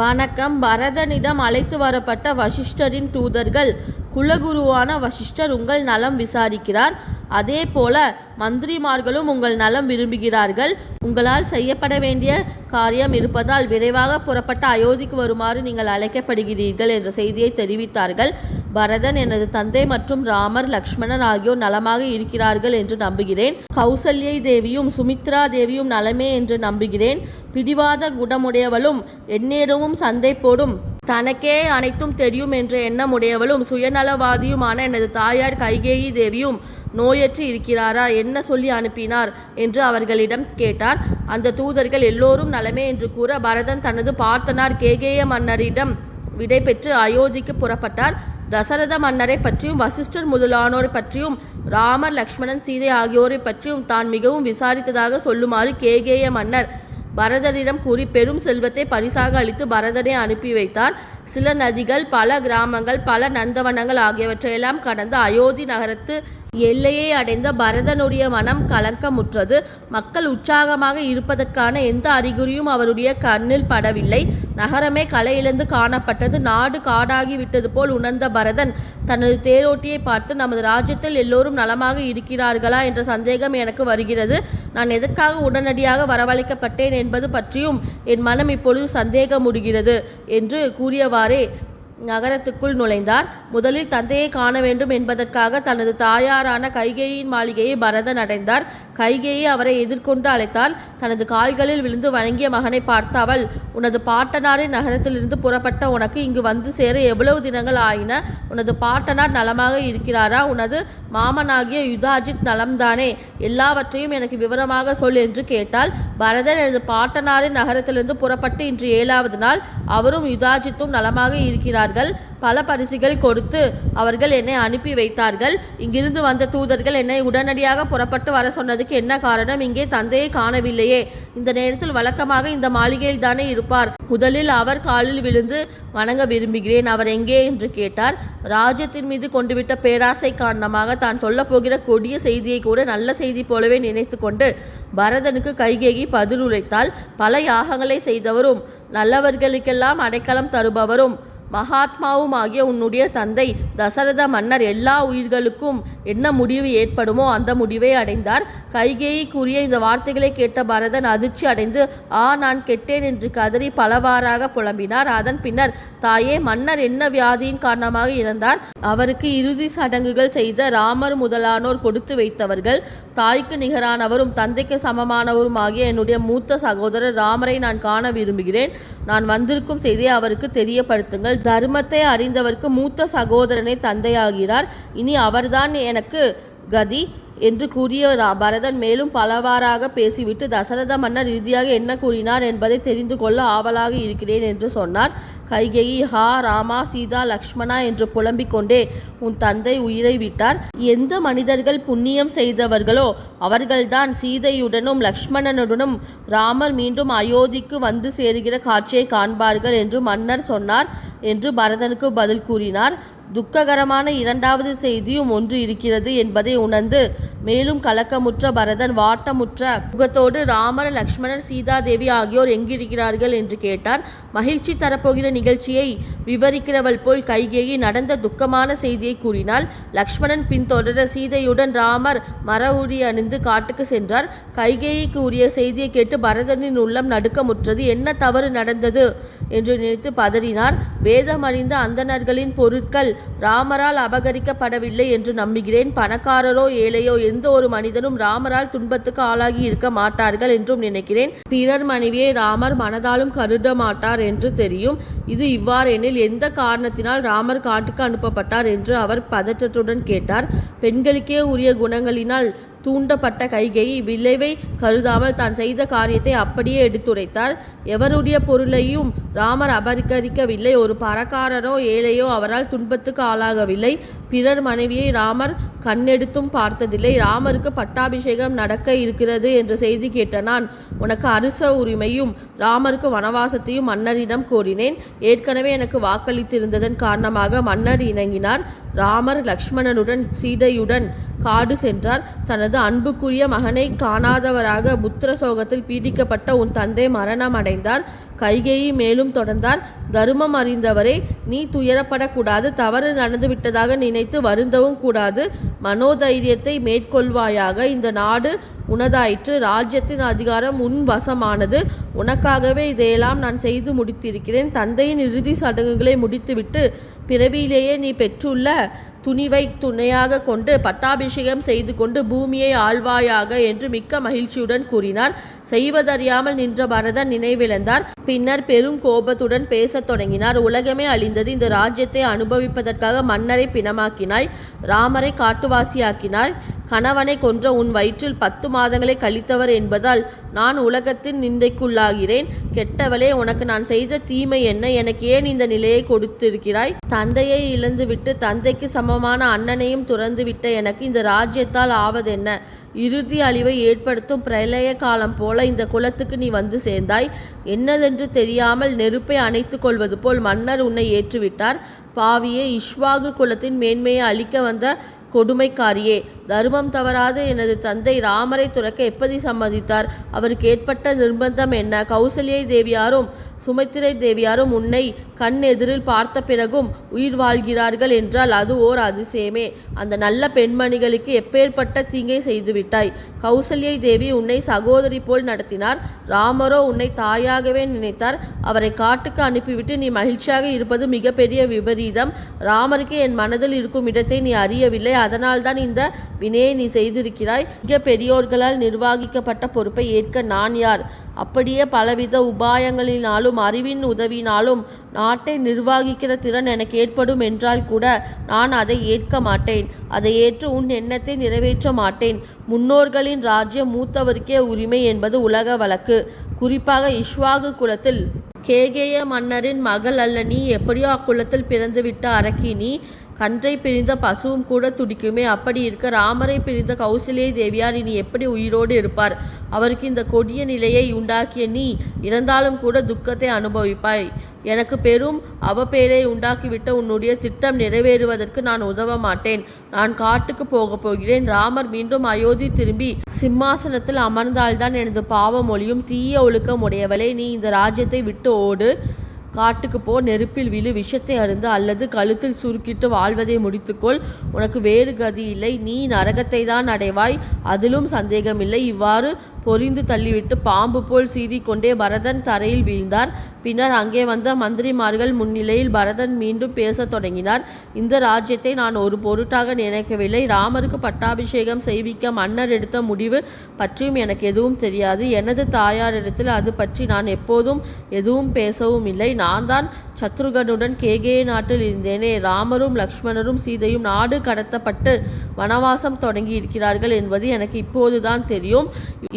வணக்கம். பரதனிடம் அழைத்து வரப்பட்ட வசிஷ்டரின் தூதர்கள் குலகுருவான வசிஷ்டர் உங்கள் நலம் விசாரிக்கிறார். அதே போல மந்திரிமார்களும் உங்கள் நலம் விரும்புகிறார்கள். உங்களால் செய்யப்பட வேண்டிய காரியம் இருப்பதால் விரைவாக புறப்பட்ட அயோத்திக்கு வருமாறு நீங்கள் அழைக்கப்படுகிறீர்கள் என்ற செய்தியை தெரிவித்தார்கள். பரதன் எனது தந்தை மற்றும் ராமர் லக்ஷ்மணன் ஆகியோர் நலமாக இருக்கிறார்கள் என்று நம்புகிறேன். கௌசல்யை தேவியும் சுமித்ரா தேவியும் நலமே என்று நம்புகிறேன். பிடிவாத குணமுடையவளும் எந்நேரமும் சந்தை போடும். தனக்கே அனைத்தும் தெரியும் என்ற எண்ணமுடையவளும் சுயநலவாதியுமான எனது தாயார் கைகேயி தேவியும் நோயற்று இருக்கிறாரா? என்ன சொல்லி அனுப்பினார் என்று அவர்களிடம் கேட்டார். அந்த தூதர்கள் எல்லோரும் நலமே என்று கூற பரதன் தனது பார்த்தனார் கேகேய மன்னரிடம் விடை பெற்று அயோத்திக்கு புறப்பட்டார். தசரத மன்னரை பற்றியும் வசிஷ்டர் முதலானோரை பற்றியும் ராமர் லக்ஷ்மணன் சீதை ஆகியோரை பற்றியும் தான் மிகவும் விசாரித்ததாக சொல்லுமாறு கேகேய மன்னர் பரதரிடம் கூறி பெரும் செல்வத்தை பரிசாக அளித்து பரதனை அனுப்பி வைத்தார். சில நதிகள் பல கிராமங்கள் பல நந்தவனங்கள் ஆகியவற்றையெல்லாம் கடந்து அயோத்தி நகரத்து எல்லையை அடைந்த பரதனுடைய மனம் கலக்கமுற்றது. மக்கள் உற்சாகமாக இருப்பதற்கான எந்த அறிகுறியும் அவருடைய கண்ணில் படவில்லை. நகரமே களை இழந்து காணப்பட்டது. நாடு காடாகி விட்டது போல் உணர்ந்த பரதன் தனது தேரோட்டியை பார்த்து நமது ராஜ்யத்தில் எல்லோரும் நலமாக இருக்கிறார்களா? என்ற சந்தேகம் எனக்கு வருகிறது. நான் எதற்காக உடனடியாக வரவழைக்கப்பட்டேன் என்பது பற்றியும் என் மனம் இப்பொழுது சந்தேகமுடுகிறது என்று கூறியவாறே நகரத்துக்குள் நுழைந்தார். முதலில் தந்தையை காண வேண்டும் என்பதற்காக தனது தாயாரான கைகேயின் மாளிகையை பரதன் அடைந்தார். கைகேயி அவரை எதிர்கொண்டு அழைத்தால் தனது கால்களில் விழுந்து வணங்கிய மகனை பார்த்த அவள் உனது பாட்டனாரின் நகரத்திலிருந்து புறப்பட்ட உனக்கு இங்கு வந்து சேர எவ்வளவு தினங்கள் ஆயின? உனது பாட்டனார் நலமாக இருக்கிறாரா? உனது மாமனாகிய யுதாஜித் நலம்தானே? எல்லாவற்றையும் எனக்கு விவரமாக சொல் என்று கேட்டால் பரதன் எனது பாட்டனாரின் நகரத்திலிருந்து புறப்பட்டு இன்று ஏழாவது நாள் அவரும் யுதாஜித்தும் நலமாக இருக்கிறார்கள். பல பரிசுகள் கொடுத்து அவர்கள் என்னை அனுப்பி வைத்தார்கள். இங்கிருந்து வந்த தூதர்கள் என்னை உடனடியாக புறப்பட்டு வர சொன்னதுக்கு என்ன காரணம்? இங்கே தந்தையை காணவில்லையே. இந்த நேரத்தில் வழக்கமாக இந்த மாளிகையில் தானே இருப்பார். முதலில் அவர் காலில் விழுந்து வணங்க விரும்புகிறேன். அவர் எங்கே? என்று கேட்டார். ராஜ்யத்தின் மீது கொண்டுவிட்ட பேராசை காரணமாக தான் சொல்லப்போகிற கொடிய செய்தியை கூட நல்ல செய்தி போலவே நினைத்து கொண்டு பரதனுக்கு கைகேகி பதிலுரைத்தால் பல யாகங்களை செய்தவரும் நல்லவர்களுக்கெல்லாம் அடைக்கலம் தருபவரும் மகாத்மாவுமாகிய உன்னுடைய தந்தை தசரத மன்னர் எல்லா உயிர்களுக்கும் என்ன முடிவு ஏற்படுமோ அந்த முடிவை அடைந்தார். கைகேயி கூறிய இந்த வார்த்தைகளை கேட்ட பரதன் அதிர்ச்சி அடைந்து ஆ நான் கெட்டேன் என்று கதறி பலவாறாக புலம்பினார். அதன் பின்னர் தாயே மன்னர் என்ன வியாதியின் காரணமாக இறந்தார்? அவருக்கு இறுதி சடங்குகள் செய்த ராமர் முதலானோர் கொடுத்து வைத்தவர்கள் தாய்க்கு நிகரானவரும் தந்தைக்கு சமமானவரும் ஆகிய என்னுடைய மூத்த சகோதரர் ராமரை நான் காண விரும்புகிறேன். நான் வந்திருக்கும் செய்தியை அவருக்கு தெரியப்படுத்துங்கள். தர்மத்தை அறிந்தவருக்கு மூத்த சகோதரனை தந்தையாகிறார். இனி அவர்தான் எனக்கு கதி என்று கூறிய பரதன் மேலும் பலவாறாக பேசிவிட்டு தசரத மன்னர் இறுதியாக என்ன கூறினார் என்பதை தெரிந்து கொள்ள ஆவலாக இருக்கிறேன் என்று சொன்னார். கைகேயி ஹா ராமா சீதா லக்ஷ்மணா என்று புலம்பிக் கொண்டே உன் தந்தை உயிரை விட்டார். எந்த மனிதர்கள் புண்ணியம் செய்தவர்களோ அவர்கள்தான் சீதையுடனும் லக்ஷ்மணனுடனும் ராமர் மீண்டும் அயோத்திக்கு வந்து சேருகிற காட்சியை காண்பார்கள் என்று மன்னர் சொன்னார் என்று பரதனுக்கு பதில் கூறினார். துக்ககரமான இரண்டாவது செய்தியும் ஒன்று இருக்கிறது என்பதை உணர்ந்து மேலும் கலக்கமுற்ற பரதன் வாட்டமுற்ற முகத்தோடு ராமர் லக்ஷ்மணர் சீதாதேவி ஆகியோர் எங்கிருக்கிறார்கள் என்று கேட்டார். மகிழ்ச்சி தரப்போகிற நிகழ்ச்சியை விவரிக்கிறவள் போல் கைகேயி நடந்த துக்கமான செய்தியை கூறினாள். லக்ஷ்மணன் பின்தொடர சீதையுடன் ராமர் மர உரி அணிந்து காட்டுக்கு சென்றார். கைகேயிக்கு உரிய செய்தியை கேட்டு பரதனின் உள்ளம் நடுக்கமுற்றது. என்ன தவறு நடந்தது? என்று நினைத்து பதறினார். வேதம் அறிந்த அந்தணர்களின் பொருட்கள் ராமரால் அபகரிக்கப்படவில்லை என்று நம்புகிறேன். பணக்காரரோ ஏழையோ எந்த ஒரு மனிதனும் ராமரால் துன்பத்துக்கு ஆளாகி இருக்க மாட்டார்கள் என்றும் நினைக்கிறேன். பிறர் மனைவியை ராமர் மனதாலும் கருத மாட்டார் என்று தெரியும். இது இவ்வாறெனில் எந்த காரணத்தினால் ராமர் காட்டுக்கு அனுப்பப்பட்டார் என்று அவர் பதற்றத்துடன் கேட்டார். பெண்களுக்கே உரிய குணங்களினால் தூண்டப்பட்ட கைகை விளைவை கருதாமல் தான் செய்த காரியத்தை அப்படியே எடுத்துரைத்தார். எவருடைய பொருளையும் ராமர் அபகரிக்கவில்லை. ஒரு பரக்காரரோ ஏழையோ அவரால் துன்பத்துக்கு ஆளாகவில்லை. பிறர் மனைவியை ராமர் கண்ணெடுத்தும் பார்த்ததில்லை. ராமருக்கு பட்டாபிஷேகம் நடக்க இருக்கிறது என்ற செய்தி கேட்ட நான் உனக்கு அரச உரிமையும் ராமருக்கு வனவாசத்தையும் மன்னரிடம் கோரினேன். ஏற்கனவே எனக்கு வாக்களித்திருந்ததன் காரணமாக மன்னர் இணங்கினார். ராமர் லக்ஷ்மணனுடன் சீதையுடன் காடு சென்றார். தனது அன்புக்குரிய மகனை காணாதவராக புத்திர சோகத்தில் பீடிக்கப்பட்ட உன் தந்தை மரணம் அடைந்தார் கைகேயி மேலும் தொடர்ந்தார். தருமம் அறிந்தவரே நீ துயரப்படக்கூடாது தவறு நடந்துவிட்டதாக நினைத்து வருந்தவும் கூடாது. மனோதைரியத்தை மேற்கொள்வாயாக இந்த நாடு உனதாயிற்று. ராஜ்யத்தின் அதிகாரம் உன் வசமானது. உனக்காகவே இதையெல்லாம் நான் செய்து முடித்திருக்கிறேன். தந்தையின் இறுதி சடங்குகளை முடித்துவிட்டு பிறவியிலேயே நீ பெற்றுள்ள துணிவை துணையாக கொண்டு பட்டாபிஷேகம் செய்து கொண்டு பூமியை ஆழ்வாயாக என்று மிக்க மகிழ்ச்சியுடன் கூறினார். செய்வதறியாமல் நின்ற பரதன் நினைவிழந்தார். பின்னர் பெரும் கோபத்துடன் பேசத் தொடங்கினார். உலகமே அழிந்தது. இந்த ராஜ்யத்தை அனுபவிப்பதற்காக மன்னரை பிணமாக்கினாய். ராமரை காட்டுவாசியாக்கினாய். கணவனை கொன்ற உன் வயிற்றில் பத்து மாதங்களை கழித்தவர் என்பதால் நான் உலகத்தின் நிந்தைக்குள்ளாகிறேன். கெட்டவளே உனக்கு நான் செய்த தீமை என்ன? எனக்கு ஏன் இந்த நிலையை கொடுத்திருக்கிறாய்? தந்தையை இழந்துவிட்டு தந்தைக்கு சமமான அண்ணனையும் துறந்துவிட்ட எனக்கு இந்த ராஜ்யத்தால் ஆவதென்ன? இறுதி அழிவை ஏற்படுத்தும் பிரளய காலம் போல இந்த குலத்துக்கு நீ வந்து சேர்ந்தாய். என்னதென்று தெரியாமல் நெருப்பை அணைத்துக் கொள்வது போல் மன்னர் உன்னை ஏற்றுவிட்டார். பாவியே இஷ்வாகு குலத்தின் மேன்மையை அழிக்க வந்த கொடுமைக்காரியே தர்மம் தவறாது. எனது தந்தை ராமரை துறக்க எப்படி சம்மதித்தார்? அவருக்கு ஏற்பட்ட நிர்பந்தம் என்ன? கௌசல்யை தேவியாரும் சுமித்திரை தேவியாரும் உன்னை கண் எதிரில் பார்த்த பிறகும் உயிர் வாழ்கிறார்கள் என்றால் அது ஓர் அதிசயமே. அந்த நல்ல பெண்மணிகளுக்கு எப்பேற்பட்ட தீங்கை செய்துவிட்டாய்? கௌசல்யை தேவி உன்னை சகோதரி போல் நடத்தினார். ராமரோ உன்னை தாயாகவே நினைத்தார். அவரை காட்டுக்கு அனுப்பிவிட்டு நீ மகிழ்ச்சியாக இருப்பது மிகப்பெரிய விபரீதம். ராமருக்கு என் மனதில் இருக்கும் இடத்தை நீ அறியவில்லை. அதனால்தான் இந்த வினே நீ செய்திருக்கிறாய். மிக பெரியோர்களால் நிர்வகிக்கப்பட்ட பொறுப்பை ஏற்க நான் யார்? அப்படியே பலவித உபாயங்களினாலும் அறிவின் உதவினாலும் நாட்டை நிர்வகிக்கிற திறன் எனக்கு ஏற்படும் என்றால் கூட நான் அதை ஏற்க மாட்டேன். அதை ஏற்று உன் எண்ணத்தை நிறைவேற்ற மாட்டேன். முன்னோர்களின் ராஜ்யம் மூத்தவருக்கே உரிமை என்பது உலக வழக்கு. குறிப்பாக இஷ்வாகு குலத்தில் கேகேய மன்னரின் மகள் அல்ல. நீ எப்படியோ அக்குலத்தில் பிறந்துவிட்ட அரக்கி நீ கன்றை பிரிந்த பசுவும் கூட துடிக்குமே. அப்படி இருக்க ராமரை பிரிந்த கௌசல்யை தேவியார் இனி எப்படி உயிரோடு இருப்பார்? அவருக்கு இந்த கொடிய நிலையை உண்டாக்கிய நீ இறந்தாலும் கூட துக்கத்தை அனுபவிப்பாய். எனக்கு பெரும் அவப்பேரை உண்டாக்கிவிட்ட உன்னுடைய திட்டம் நிறைவேறுவதற்கு நான் உதவ மாட்டேன். நான் காட்டுக்கு போகப் போகிறேன். ராமர் மீண்டும் அயோத்தி திரும்பி சிம்மாசனத்தில் அமர்ந்தால்தான் எனது பாவம் ஒழியும் தீய ஒழுக்கம் உடையவளே. நீ இந்த ராஜ்யத்தை விட்டு ஓடு. காட்டுக்கு போ நெருப்பில் விழு விஷத்தை அருந்து அல்லது கழுத்தில் சுருக்கிட்டு வாழ்வதை முடித்துக்கொள். உனக்கு வேறு கதி இல்லை. நீ நரகத்தை தான் அடைவாய். அதிலும் சந்தேகமில்லை. இவ்வாறு பொரிந்து தள்ளிவிட்டு பாம்பு போல் சீறிக்கொண்டே பரதன் தரையில் வீழ்ந்தார். பின்னர் அங்கே வந்த மந்திரிமார்கள் முன்னிலையில் பரதன் மீண்டும் பேசத் தொடங்கினார். இந்த ராஜ்யத்தை நான் ஒரு பொருட்டாக நினைக்கவில்லை. ராமருக்கு பட்டாபிஷேகம் செய்விக்க மன்னர் எடுத்த முடிவு பற்றியும் எனக்கு எதுவும் தெரியாது. எனது தாயாரிடத்தில் அது பற்றி நான் எப்போதும் எதுவும் பேசவும் இல்லை. நான் தான் சத்ருகனுடன் கேகே நாட்டில் இருந்தேனே. ராமரும் லக்ஷ்மணரும் சீதையும் நாடு கடத்தப்பட்டு வனவாசம் தொடங்கி இருக்கிறார்கள் என்பது எனக்கு இப்போதுதான் தெரியும்.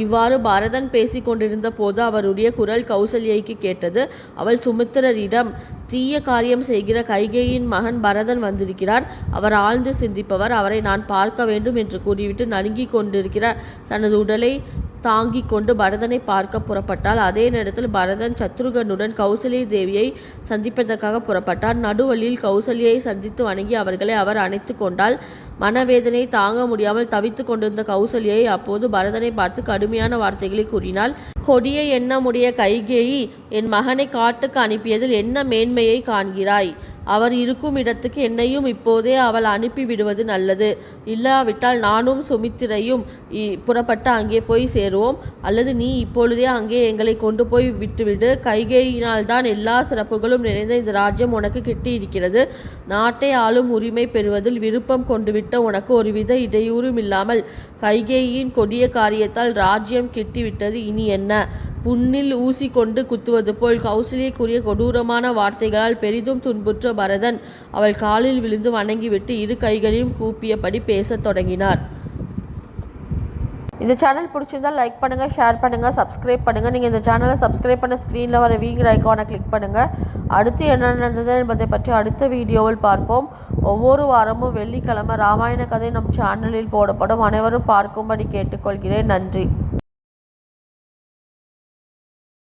இவ்வாறு பரதன் பேசிக் கொண்டிருந்த போது அவருடைய குரல் கௌசல்யைக்கு கேட்டது. அவள் சுமித்திரரிடம் தீய காரியம் செய்கிற கைகேயின் மகன் பரதன் வந்திருக்கிறார். அவர் ஆழ்ந்து சிந்திப்பவர். அவரை நான் பார்க்க வேண்டும் என்று கூறிவிட்டு நடுங்கிக் கொண்டிருக்கிற தனது உடலை தாங்கிக் கொண்டு பரதனை பார்க்க புறப்பட்டால் அதே நேரத்தில் பரதன் சத்ருகனுடன் கௌசல்ய தேவியை சந்திப்பதற்காக புறப்பட்டார். நடுவழியில் கௌசல்யை சந்தித்து வணங்கி அவர்களை அவர் அணைத்து கொண்டால் மனவேதனை தாங்க முடியாமல் தவித்து கொண்டிருந்த கௌசல்யை அப்போது பரதனை பார்த்து கடுமையான வார்த்தைகளை கூறினாள். கொடிய எண்ணமுடைய கைகேயி என் மகனை காட்டுக்கு அனுப்பியதில் என்ன மேன்மையை காண்கிறாய்? அவர் இருக்கும் இடத்துக்கு என்னையும் இப்போதே அவள் அனுப்பிவிடுவது நல்லது. இல்லாவிட்டால் நானும் சுமித்திரையும் இ- புறப்பட்டு அங்கே போய் சேருவோம். அல்லது நீ இப்பொழுதே அங்கே எங்களை கொண்டு போய் விட்டுவிடு. கைகேயினால்தான் எல்லா சிறப்புகளும் நிறைந்த இந்த ராஜ்யம் உனக்கு கிட்டி இருக்கிறது நாட்டை ஆளும் உரிமை பெறுவதில் விருப்பம் கொண்டுவிட்ட உனக்கு ஒருவித இடையூறும் இல்லாமல் கைகேயின் கொடிய காரியத்தால் ராஜ்யம் கிட்டிவிட்டது இனி என்ன? புண்ணில் ஊசி கொண்டு குத்துவது போல் கௌசல்யை கூறிய கொடூரமான வார்த்தைகளால் பெரிதும் துன்புற்ற பரதன் அவள் காலில் விழுந்து வணங்கிவிட்டு இரு கைகளையும் கூப்பியபடி பேசத் தொடங்கினார். இந்த சேனல் பிடிச்சிருந்தா லைக் பண்ணுங்கள் ஷேர் பண்ணுங்கள் சப்ஸ்கிரைப் பண்ணுங்கள் நீங்கள் இந்த சேனலை சப்ஸ்கிரைப் பண்ண ஸ்க்ரீனில் வர வீங்கிற ஐக்கானை கிளிக் பண்ணுங்கள் அடுத்து என்ன நடந்தது என்பதை பற்றி அடுத்த வீடியோவில் பார்ப்போம். ஒவ்வொரு வாரமும் வெள்ளிக்கிழமை ராமாயண கதை நம் சேனலில் போடப்படும். அனைவரும் பார்க்கும்படி கேட்டுக்கொள்கிறேன். நன்றி.